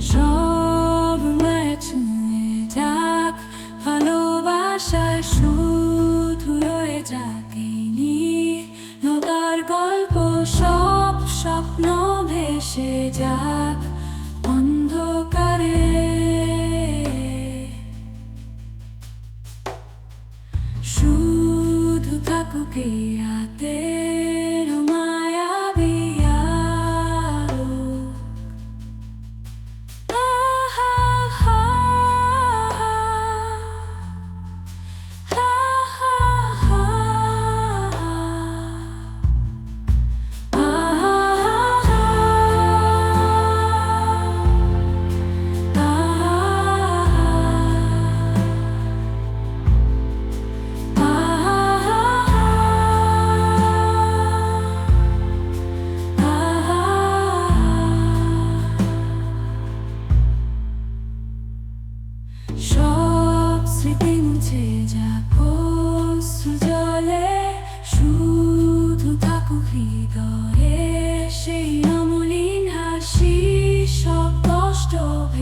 সব যাক ভালোবাসায় শুধু রয়ে যাক এই গল্প, সব স্বপ্ন ভেসে যাক অন্ধকারে। শুধু থাকুক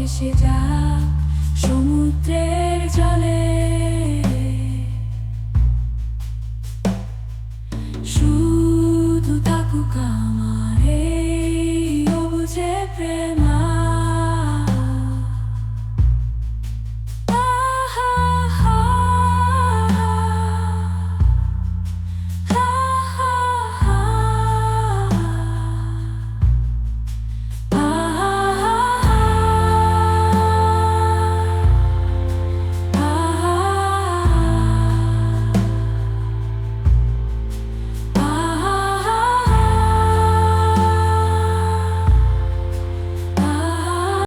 ভেসে যা সমুদ্রের জলে।